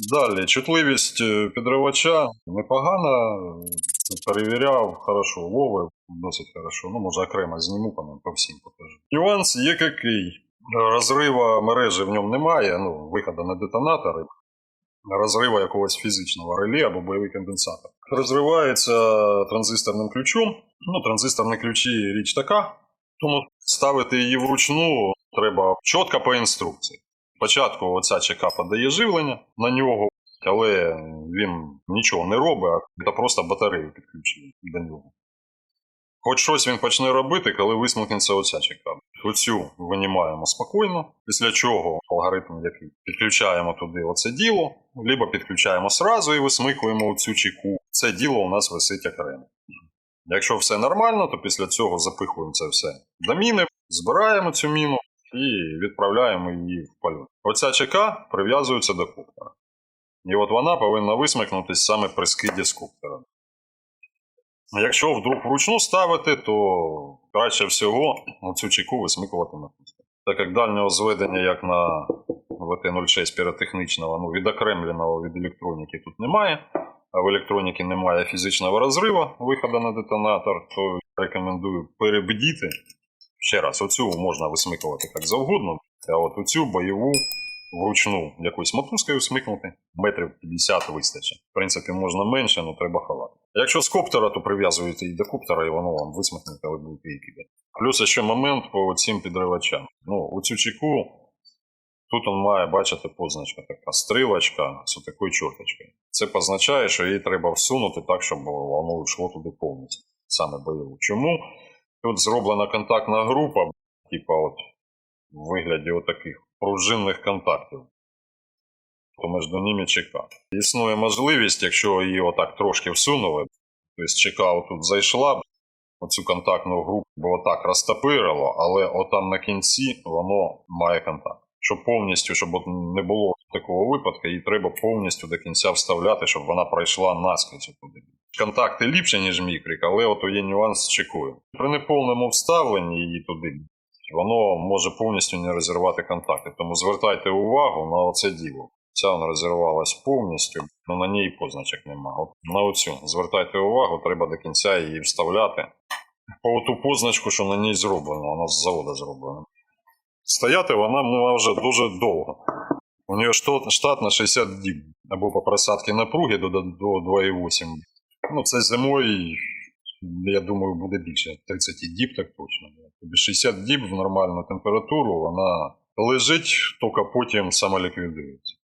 Далі, чутливість е, підривача непогана. Перевіряв, хорошо, ловив, досить хорошо. Ну, може, окремо зніму по, всім покажу. Нюанс є який. Розрива мережі в ньому немає, ну, виходу на детонатори, розрива якогось фізичного реле або бойовий конденсатор. Розривається транзисторним ключом. Ну, транзисторні ключі річ така, тому ставити її вручну треба чітко по інструкції. Спочатку оця ЧК подає живлення на нього, але він нічого не робить, а просто батарею підключує до нього. Хоч щось він почне робити, коли висмикнеться оця ЧК. Оцю винімаємо спокійно, після чого алгоритм який підключаємо туди оце діло, либо підключаємо сразу і висмикуємо оцю чеку. Це діло у нас висить окремо. Якщо все нормально, то після цього запихуємо це все до міни, збираємо цю міну і відправляємо її в польот. Оця ЧК прив'язується до коптера. І от вона повинна висмикнутися саме при скиді з коптера. Якщо вдруг вручну ставити, то краще всього цю чеку висмикувати на пусто. Так як дальнього зведення, як на ВТ-06 піротехнічного, ну, відокремленого від електроніки тут немає, а в електроніки немає фізичного розриву виходу на детонатор, то рекомендую перебдіти. Ще раз, оцю можна висмикувати як завгодно, а от оцю бойову вручну якоюсь мотузкою смикнути, метрів 50 вистачить. В принципі, можна менше, але треба ховати. Якщо з коптера, то прив'язуєте і до коптера, і воно вам висмикне, коли будете її кидати. Плюс ще момент по цим підривачам. Ну, оцю чеку, тут он має бачити позначка така стрілочка з такою чорточкою. Це позначає, що її треба всунути так, щоб воно йшло туди повністю, саме бойову. Чому? Тут зроблена контактна група, типа от в вигляді отаких пружинних контактів. То між ними ЧК. Існує можливість, якщо її отак трошки всунули, тобто ЧК отут зайшла, оцю контактну групу бо отак розтопирило, але отам на кінці воно має контакт. Щоб повністю, щоб от не було такого випадку, її треба повністю до кінця вставляти, щоб вона пройшла наскрізь туди. Контакти ліпші, ніж мікрик, але от є нюанс з. При неповному вставленні її туди, воно може повністю не розірвати контакти. Тому звертайте увагу на оце діло. Ця вона розірвалась повністю, але на ній позначок немає. От на оцю звертайте увагу, треба до кінця її вставляти. По ту позначку, що на ній зроблено, вона з заводу зроблена. Стояти вона може вже дуже довго. У нее штат, на 60 діб. Або по просадці напруги до 2,8. Ну, це зимою, я думаю, буде більше 30 діб, так точно. Тобі 60 діб в нормальну температуру вона лежить, тільки потім самоліквідується.